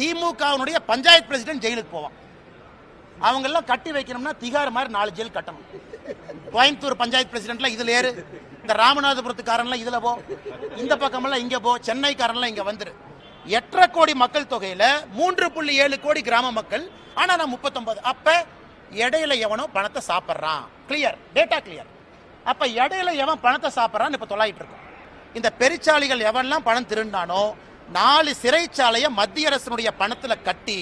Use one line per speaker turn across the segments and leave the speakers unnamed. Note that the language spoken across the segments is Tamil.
திமுகவினுடைய பஞ்சாயத்து பிரசிடென்ட் ஜெயிலுக்கு போவான். அவங்கெல்லாம் கட்டி வைக்கணும்னா திகார் மாதிரி நாலு ஜெயில் கட்டணும். கோயம்புத்தூர் பஞ்சாயத்து பிரசிடென்ட்ல இதுல ஏறு. இந்த ராமநாதபுரத்துக்காரன்லாம் இதுல போ. இந்த பக்கமெல்லாம் இங்க போ. சென்னைக்காரன்லாம் இங்க வந்துரு. எட்டரை கோடி மக்கள் தொகையில மூன்று புள்ளி ஏழு கோடி கிராம மக்கள் ஆனா நான் முப்பத்தொன்பது. அப்ப இடையில எவனோ பணத்தை சாப்பிட்றான். கிளியர் டேட்டா கிளியர் அப்ப இடையில எவன் பணத்தை சாப்பிட்றான்னு இப்ப தொலாயிட்டு இருக்கோம். இந்த பெருச்சாளிகள் எவன்லாம் பணம் திருண்டானோ நாலு சிறைச்சாலையை மத்திய அரசினுடைய பணத்தில் கட்டி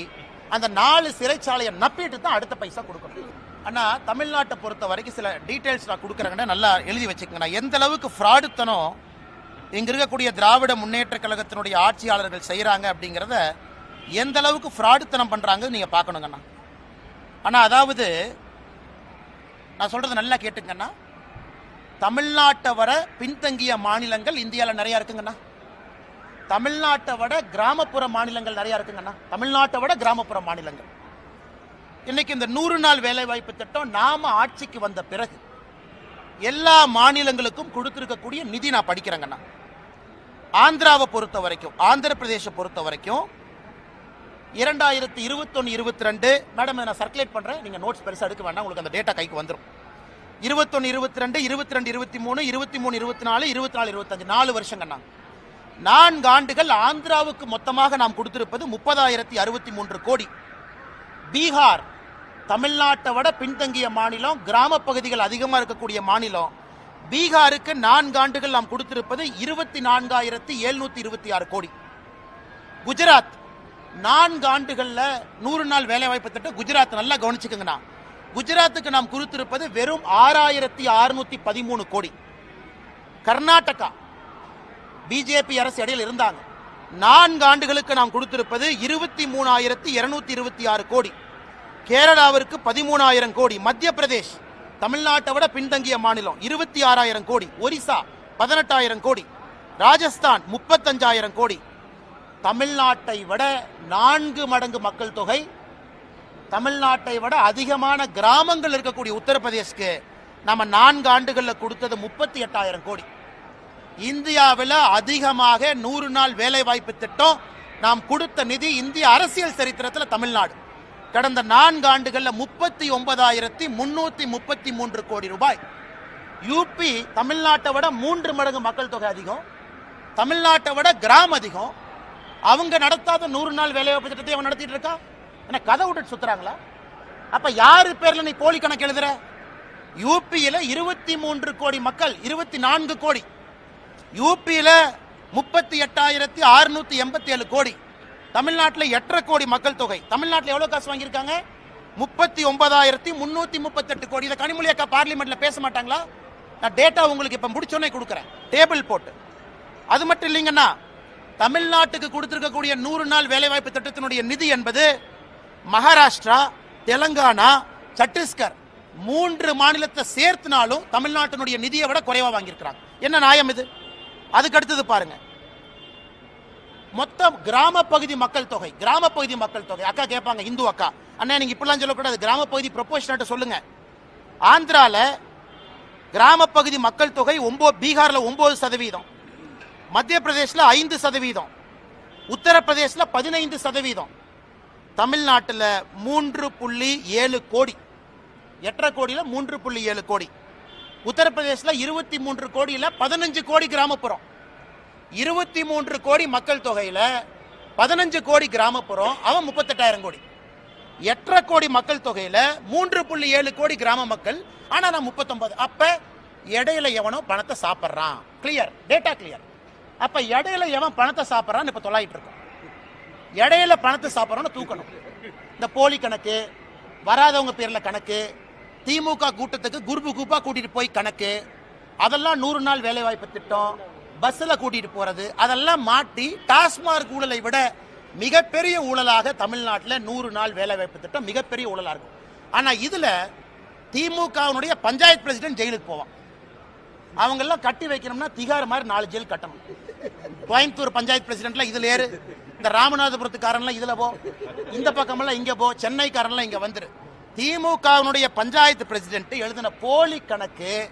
அந்த நாலு சிறைச்சாலையை நப்பிட்டு தான் அடுத்த பைசா கொடுக்கணும். ஆனால் தமிழ்நாட்டை பொறுத்த வரைக்கும் சில டீட்டெயில்ஸ் நான் கொடுக்குறேங்கன்னா நல்லா எழுதி வச்சுக்கோங்க எந்த அளவுக்கு ஃப்ராடுத்தனம் இங்கே இருக்கக்கூடிய திராவிட முன்னேற்ற கழகத்தினுடைய ஆட்சியாளர்கள் செய்கிறாங்க அப்படிங்கிறத எந்த அளவுக்கு ஃப்ராடுத்தனம் பண்ணுறாங்கன்னு நீங்கள் பார்க்கணுங்கண்ணா. ஆனால் அதாவது நான் சொல்கிறது நல்லா கேட்டுங்கண்ணா தமிழ்நாட்டை வர பின்தங்கிய மாநிலங்கள் இந்தியாவில் நிறையா இருக்குங்கண்ணா. தமிழ்நாட்டை விட கிராமப்புற மாநிலங்கள் நிறைய இருக்குங்கண்ணா. தமிழ்நாட்டை விட கிராமப்புற மாநிலங்கள். இன்னைக்கு இந்த நூறு நாள் வேலைவாய்ப்பு திட்டம் நாம ஆட்சிக்கு வந்த பிறகு எல்லா மாநிலங்களுக்கும் கொடுத்துருக்கக்கூடிய நிதி நான் படிக்கிறேங்கண்ணா. ஆந்திராவை பொறுத்த வரைக்கும் ஆந்திர பிரதேச பொறுத்த வரைக்கும் இரண்டாயிரத்தி இருபத்தொன்னு இருபத்தி ரெண்டு மேடம் நான் சர்க்குலேட் பண்ணுறேன் நீங்கள் நோட்ஸ் பெருசாக எடுக்க வேண்டாம் உங்களுக்கு அந்த டேட்டா கைக்கு வந்துடும் இருபத்தொன்னு இருபத்தி ரெண்டு இருபத்தி ரெண்டு இருபத்தி மூணு இருபத்தி மூணு இருபத்தி நாலு இருபத்தி நாலு இருபத்தஞ்சு நாலு வருஷங்கண்ணா. நான்கு ஆண்டுகள் ஆந்திராவுக்கு மொத்தமாக நாம் கொடுத்திருப்பது முப்பதாயிரத்தி அறுபத்தி மூன்று கோடி. பீகார் தமிழ்நாட்டை விட பின்தங்கிய மாநிலம் கிராம பகுதிகள் அதிகமாக இருக்கக்கூடிய மாநிலம். பீகாருக்கு நான்கு ஆண்டுகள் நாம் கொடுத்திருப்பது இருபத்தி நான்காயிரத்தி எழுநூத்தி இருபத்தி ஆறு கோடி. குஜராத் நான்கு ஆண்டுகளில் நூறு நாள் வேலைவாய்ப்பு திட்டம். குஜராத் நல்லா கவனிச்சுக்கோங்கண்ணா. குஜராத்துக்கு நாம் கொடுத்திருப்பது வெறும் ஆறாயிரத்தி அறுநூத்தி பதிமூணு கோடி. கர்நாடகா பிஜேபி அரசு இடையில் இருந்தாங்க. நான்கு ஆண்டுகளுக்கு நாம் கொடுத்திருப்பது இருபத்தி மூணாயிரத்தி இருநூத்தி இருபத்தி ஆறு கோடி. கேரளாவிற்கு பதிமூணாயிரம் கோடி. மத்திய பிரதேஷ் தமிழ்நாட்டை விட பின்தங்கிய மாநிலம் இருபத்தி ஆறாயிரம் கோடி. ஒரிசா பதினெட்டாயிரம் கோடி. ராஜஸ்தான் முப்பத்தஞ்சாயிரம் கோடி. தமிழ்நாட்டை விட நான்கு மடங்கு மக்கள் தொகை தமிழ்நாட்டை விட அதிகமான கிராமங்கள் இருக்கக்கூடிய உத்தரப்பிரதேஷ்க்கு நம்ம நான்கு ஆண்டுகளில் கொடுத்தது முப்பத்தி எட்டாயிரம் கோடி. இந்தியாவில் அதிகமாக நூறு நாள் வேலைவாய்ப்பு திட்டம் நாம் கொடுத்த நிதி இந்திய அரசியல் சரித்திரத்தில் தமிழ்நாடு. கடந்த நான்கு ஆண்டுகளில் முப்பத்தி ஒன்பதாயிரத்தி முன்னூத்தி முப்பத்தி மூன்று கோடி ரூபாய். யூபி தமிழ்நாட்டை விட மூன்று மடங்கு மக்கள் தொகை அதிகம். தமிழ்நாட்டை விட கிராம் அதிகம். அவங்க நடத்தாத நூறு நாள் வேலைவாய்ப்பு திட்டத்தை அவன் நடத்திட்டு இருக்கா? என்ன கதை விட்டுட்டு சுத்துறாங்களா? அப்ப யாரு பேர்ல நீ போலி கணக்கு எழுதுற? யூபியில இருபத்தி மூன்று கோடி மக்கள் இருபத்தி நான்கு கோடி. யூபியில் முப்பத்தி எட்டாயிரத்தி அறுநூத்தி எண்பத்தி ஏழு கோடி. தமிழ்நாட்டில் எட்டரை கோடி மக்கள் தொகை. தமிழ்நாட்டில் எவ்வளோ காசு வாங்கியிருக்காங்க? முப்பத்தி ஒன்பதாயிரத்தி முன்னூத்தி முப்பத்தெட்டு கோடி. இதை கனிமொழி அக்கா பார்லிமெண்ட்ல பேச மாட்டாங்களா? நான் டேட்டா உங்களுக்கு இப்ப முடிச்சோன்னே கொடுக்குறேன். டேபிள் போட்டு. அது மட்டும் இல்லைங்கன்னா தமிழ்நாட்டுக்கு கொடுத்திருக்கக்கூடிய நூறு நாள் வேலைவாய்ப்பு திட்டத்தினுடைய நிதி என்பது மகாராஷ்டிரா தெலங்கானா சத்தீஸ்கர் மூன்று மாநிலத்தை சேர்த்துனாலும் தமிழ்நாட்டினுடைய நிதியை விட குறைவாக வாங்கியிருக்கிறாங்க. என்ன நியாயம் இது? அதுக்கு அடுத்தது பாருங்க. மொத்தம் கிராம பகுதி மக்கள் தொகை கிராம பகுதி மக்கள் தொகை. அக்கா கேட்பாங்க இந்து அக்கா. அண்ணா நீங்க இப்படிலாம் சொல்லக்கூடாது. கிராம பகுதி ப்ரொபோஷனட் சொல்லுங்க. ஆந்திரால கிராம பகுதி மக்கள் தொகை ஒன்பது பீகார்ல ஒன்பது சதவீதம். மத்திய பிரதேசில் ஐந்து சதவீதம். உத்தரப்பிரதேசில் பதினைந்து சதவீதம். தமிழ்நாட்டில் மூன்று புள்ளி ஏழு கோடி. எட்டரை கோடியில் மூன்று புள்ளி ஏழு கோடி. உத்தரப்பிரதேஷ்ல இருபத்தி மூன்று கோடியில் பதினஞ்சு கோடி கிராமப்புறம். இருபத்தி மூன்று கோடி மக்கள் தொகையில் பதினஞ்சு கோடி கிராமப்புறம் அவன் முப்பத்தெட்டாயிரம் கோடி. எட்டரை கோடி மக்கள் தொகையில் மூன்று புள்ளி ஏழு கோடி கிராம மக்கள் ஆனால் நான் முப்பத்தொன்பது. அப்போ இடையில எவனோ பணத்தை சாப்பிட்றான். கிளியர் டேட்டா கிளியர் அப்போ இடையில எவன் பணத்தை சாப்பிட்றான்னு இப்போ தொலாயிட்டு இருக்கோம். இடையில பணத்தை சாப்பிட்றோன்னு தூக்கணும். இந்த போலி கணக்கு வராதவங்க பேரில் கணக்கு திமுக கூட்டத்துக்கு குருப்பு குரூப்பாக கூட்டிகிட்டு போய் கணக்கு. அதெல்லாம் நூறு நாள் வேலைவாய்ப்பு திட்டம். பஸ்ஸில் கூட்டிகிட்டு போகிறது அதெல்லாம் மாட்டி டாஸ்மார்க் ஊழலை விட மிகப்பெரிய ஊழலாக தமிழ்நாட்டில் நூறு நாள் வேலைவாய்ப்பு திட்டம் மிகப்பெரிய ஊழலாக இருக்கும். ஆனால் இதில் திமுகவினுடைய பஞ்சாயத்து பிரசிடென்ட் ஜெயிலுக்கு போவான். அவங்கெல்லாம் கட்டி வைக்கணும்னா திகார் மாதிரி நாலு ஜெயில் கட்டணும். கோயம்புத்தூர் பஞ்சாயத்து பிரசிடென்ட்லாம் இதில் ஏறு. இந்த ராமநாதபுரத்துக்காரன்லாம் இதில் போ. இந்த பக்கமெல்லாம் இங்கே போ. சென்னைக்காரன்லாம் இங்கே வந்துரு. திமுகவினுடைய பஞ்சாயத்து பிரசிடென்ட் எழுதின போலி கணக்கு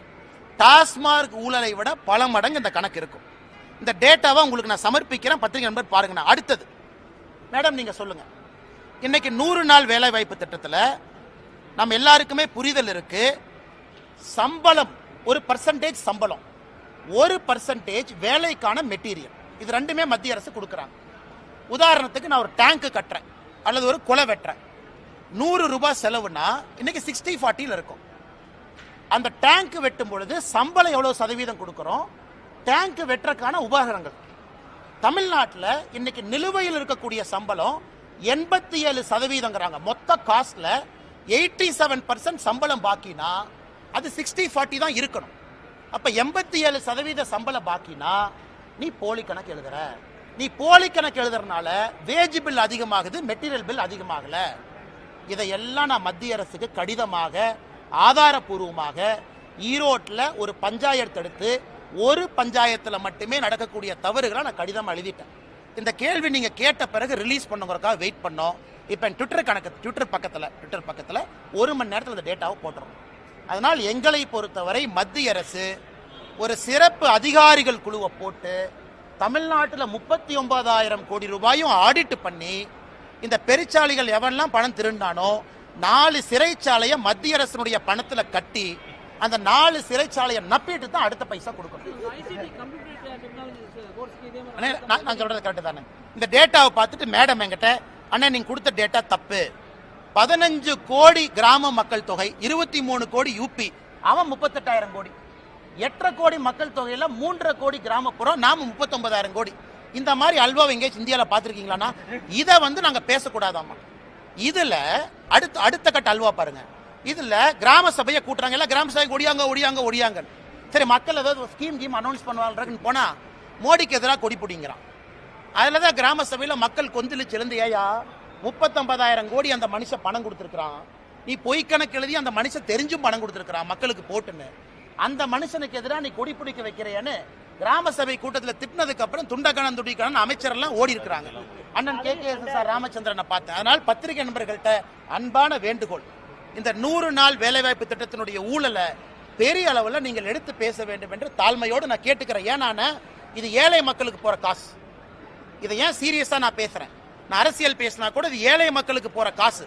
டாஸ்மார்க் ஊழலை விட பல மடங்கு இந்த கணக்கு இருக்கும். இந்த டேட்டாவை உங்களுக்கு நான் சமர்ப்பிக்கிறேன். பத்திரிகை நண்பர் பாருங்க அடுத்தது. மேடம் நீங்க சொல்லுங்க. இன்னைக்கு நூறு நாள் வேலை வாய்ப்பு திட்டத்தில் நம்ம எல்லாருக்குமே புரிதல் இருக்கு. சம்பளம் ஒரு பர்சன்டேஜ் சம்பளம். ஒரு பர்சன்டேஜ் வேலைக்கான மெட்டீரியல் இது ரெண்டுமே மத்திய அரசு கொடுக்குறாங்க. உதாரணத்துக்கு நான் ஒரு டேங்க் கட்டுறேன். அல்லது ஒரு குலை வெட்டுறேன். நூறு ரூபாய் செலவுனா இன்னைக்கு சிக்ஸ்டி ஃபார்ட்டியில் இருக்கும். அந்த டேங்க் வெட்டும் பொழுது சம்பளம் எவ்வளவு சதவீதம் கொடுக்குறோம்? டேங்க் வெட்டுறதுக்கான உபகரணங்கள். தமிழ்நாட்டில் இன்னைக்கு நிலுவையில் இருக்கக்கூடிய சம்பளம் எண்பத்தி ஏழு சதவீதங்கிறாங்க. மொத்த காஸ்ட்ல எயிட்டி செவன் பர்சன்ட் சம்பளம் பாக்கினா அது சிக்ஸ்டி ஃபார்ட்டி தான் இருக்கணும். அப்ப எண்பத்தி ஏழு சதவீத சம்பளம் பாக்கினா நீ போலி கணக்கு எழுதுற. நீ போலி கணக்கு எழுதுறதுனால வேஜ் பில் அதிகமாகுது மெட்டீரியல் பில் அதிகமாகல. இதையெல்லாம் நான் மத்திய அரசுக்கு கடிதமாக ஆதாரபூர்வமாக ஈரோட்டில் ஒரு பஞ்சாயத்து எடுத்து ஒரு பஞ்சாயத்தில் மட்டுமே நடக்கக்கூடிய தவறுகளை நான் கடிதம் எழுதிட்டேன். இந்த கேள்வி நீங்கள் கேட்ட பிறகு ரிலீஸ் பண்ணுங்கிறக்காக வெயிட் பண்ணோம். இப்போ என் ட்விட்டர் கணக்கு ட்விட்டர் பக்கத்தில் ட்விட்டர் பக்கத்தில் ஒரு மணி நேரத்தில் இந்த டேட்டாவை போட்டுரும் அதனால் எங்களை பொறுத்தவரை மத்திய அரசு ஒரு சிறப்பு அதிகாரிகள் குழுவை போட்டு தமிழ்நாட்டில் முப்பத்தி ஒன்பதாயிரம் கோடி ரூபாயும் ஆடிட் பண்ணி இந்த பெருச்சாளிகள் எவன்லாம் பணம் திருண்டானோ நாலு சிறைச்சாலையை மத்திய அரசினுடைய பணத்துல கட்டி அந்த நாலு சிறைச்சாலையை நப்பிட்டு தான் அடுத்த பைசா கொடுக்கணும். நான் சொல்றது கரெக்ட் தானே? இந்த டேட்டாவை பார்த்துட்டு மேடம் என்கிட்ட அண்ணே நீங்க கொடுத்த டேட்டா தப்பு. பதினஞ்சு கோடி கிராம மக்கள் தொகை இருபத்தி மூணு கோடி யூபி அவன் முப்பத்தெட்டாயிரம் கோடி. எட்டரை கோடி மக்கள் தொகையில மூன்றரை கோடி கிராமப்புறம் நாம முப்பத்தொன்பதாயிரம் கோடி. இந்த மாதிரி அல்வாவை எங்கேயாச்சும் இந்தியாவில் பார்த்துருக்கீங்களாண்ணா இதை வந்து நாங்கள் பேசக்கூடாதாம்மா. இதில் அடுத்த அடுத்த கட்ட அல்வா பாருங்க. இதில் கிராம சபையை கூட்டுறாங்க. எல்லாம் கிராம சபை ஒடியாங்க ஒடியாங்க ஒடியாங்க. சரி மக்கள் ஏதாவது ஸ்கீம் கீம் அனௌன்ஸ் பண்ணுவாங்கன்னு போனால் மோடிக்கு எதிராக கொடி பிடிங்கிறான். அதில் தான் கிராம சபையில் மக்கள் கொந்தளிச்சு எழுந்து ஏயா முப்பத்தொன்பதாயிரம் கோடி அந்த மனுஷன் பணம் கொடுத்துருக்குறான். நீ பொய் கணக்கு எழுதி அந்த மனுஷன் தெரிஞ்சும் பணம் கொடுத்துருக்குறான் மக்களுக்கு போட்டுன்னு. அந்த மனுஷனுக்கு எதிராக நீ கொடி பிடிக்க வைக்கிறையான்னு கிராம சபை கூட்டத்தில் திட்டினதுக்கு அப்புறம் துண்டகணம் துடிக்கணும் அமைச்சர் எல்லாம் ஓடி இருக்கிறாங்க. அண்ணன் கே. கே. சார் ராமச்சந்திரனை பார்த்தேன் அதனால் பத்திரிகை நண்பர்கள்ட்ட அன்பான வேண்டுகோள். இந்த நூறு நாள் வேலைவாய்ப்பு திட்டத்தினுடைய ஊழலை பெரிய அளவில் நீங்கள் எடுத்து பேச வேண்டும் என்று தாழ்மையோடு நான் கேட்டுக்கிறேன். ஏன்னா இது ஏழை மக்களுக்கு போகிற காசு. இதை ஏன் சீரியஸாக நான் பேசுகிறேன் நான் அரசியல் பேசினா கூட இது ஏழை மக்களுக்கு போகிற காசு.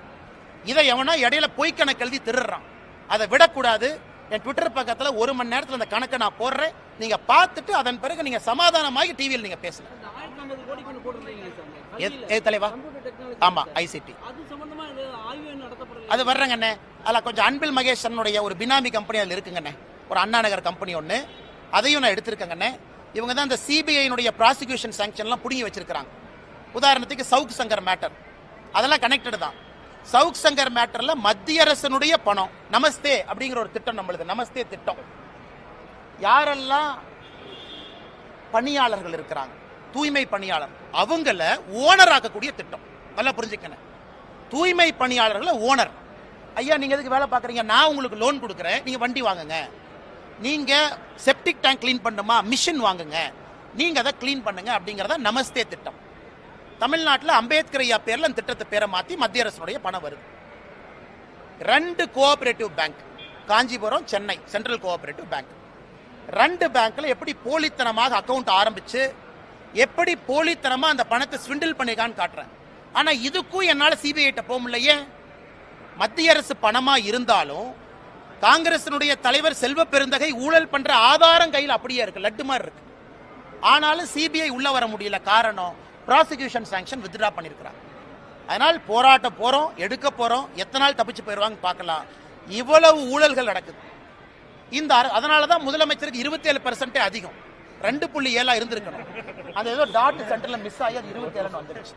இதை எவனா இடையில பொய்க்கணக்கு எழுதி திருடுறான். அதை விடக்கூடாது. என் ட்விட்டர் பக்கத்துல ஒரு மணி நேரத்துல அந்த கணக்கை நான் போடுறேன். நீங்க பார்த்துட்டு அதன் பிறகு நீங்க சமாதானமாகி டிவியில் நீங்க பேசுங்க.
இந்த ஆயிரத்தி ஐம்பது கோடிக்கு ஒன்று போட்டுருக்கீங்க சார்
எது- எது தலைவா?
கம்ப்யூட்டர் டெக்னாலஜி
ஆமா ஐசிடி
அது
வர்றேங்கண்ணே அதில் கொஞ்சம் அன்பில் மகேஷனுடைய ஒரு பினாமி கம்பெனி அதில் இருக்குங்கண்ணே ஒரு அண்ணா நகர் கம்பெனி ஒன்று அதையும் நான் எடுத்திருக்கேங்கண்ணே இவங்க தான் இந்த சிபிஐனுடைய ப்ராசிக்யூஷன் சாங்ஷன்லாம் பிடுங்கி வச்சிருக்கிறாங்க. உதாரணத்துக்கு சவுக் சங்கர் மேட்டர் அதெல்லாம் கனெக்டட் தான். சவுக் சங்கர் மேட்டர்ல மத்திய அரசனுடைய பணம். நமஸ்தே அப்படிங்கிற ஒரு திட்டம் நம்மளுது. நமஸ்தே திட்டம். யாரெல்லாம் பணியாளர்கள் இருக்கிறாங்க தூய்மை பணியாளர் அவங்கள ஓனர் ஆக்கக்கூடிய திட்டம். நல்லா புரிஞ்சுக்கணும் தூய்மை பணியாளர்களை ஓனர். ஐயா நீங்க எதுக்கு வேலை பார்க்குறீங்க? நான் உங்களுக்கு லோன் கொடுக்குறேன். நீங்க வண்டி வாங்குங்க. நீங்க செப்டிக் டேங்க் க்ளீன் பண்ணுமா? மிஷின் வாங்குங்க. நீங்க அதை க்ளீன் பண்ணுங்க அப்படிங்கறத நமஸ்தே திட்டம். தமிழ்நாட்டில் அம்பேத்கர் ஐயா பேரில் அந்த திட்டத்தை பேரை மாற்றி மத்திய அரசுடைய பணம் வருது. ரெண்டு cooperative bank Kanchipuram Chennai central cooperative bank ரெண்டு பேங்க்கில் எப்படி போலித்தனமாக அக்கவுண்ட் ஆரம்பிச்சு எப்படி போலித்தனமாக அந்த பணத்தை ஸ்விண்டில் பண்ணிக்கான்னு காட்டுறேன். ஆனால் இதுக்கும் என்னால் சிபிஐட்ட போக முடியலையே. மத்திய அரசு பணமாக இருந்தாலும் காங்கிரசினுடைய தலைவர் செல்வ பெருந்தகை ஊழல் பண்ணுற ஆதாரம் கையில் அப்படியே இருக்கு லட்டு மாதிரி இருக்கு. ஆனாலும் சிபிஐ உள்ள வர முடியல. காரணம் ப்ராசிக்யூஷன் சாங்ஷன் வித்ட்ரா பண்ணிருக்கிறாங்க அதனால் போராட்டம் போறோம் எடுக்க போறோம் எத்தனை நாள் தப்பிச்சு போயிடுவாங்க பார்க்கலாம். இவ்வளவு ஊழல்கள் நடக்குது. இந்த அதனால அதனாலதான் முதலமைச்சருக்கு இருபத்தி ஏழு பர்சன்டே அதிகம். ரெண்டு புள்ளி ஏழா இருந்திருக்கணும். அது ஏதோ டாட் சென்டர்ல மிஸ் ஆகி அது இருபத்தி ஏழுன்னு வந்துருச்சு.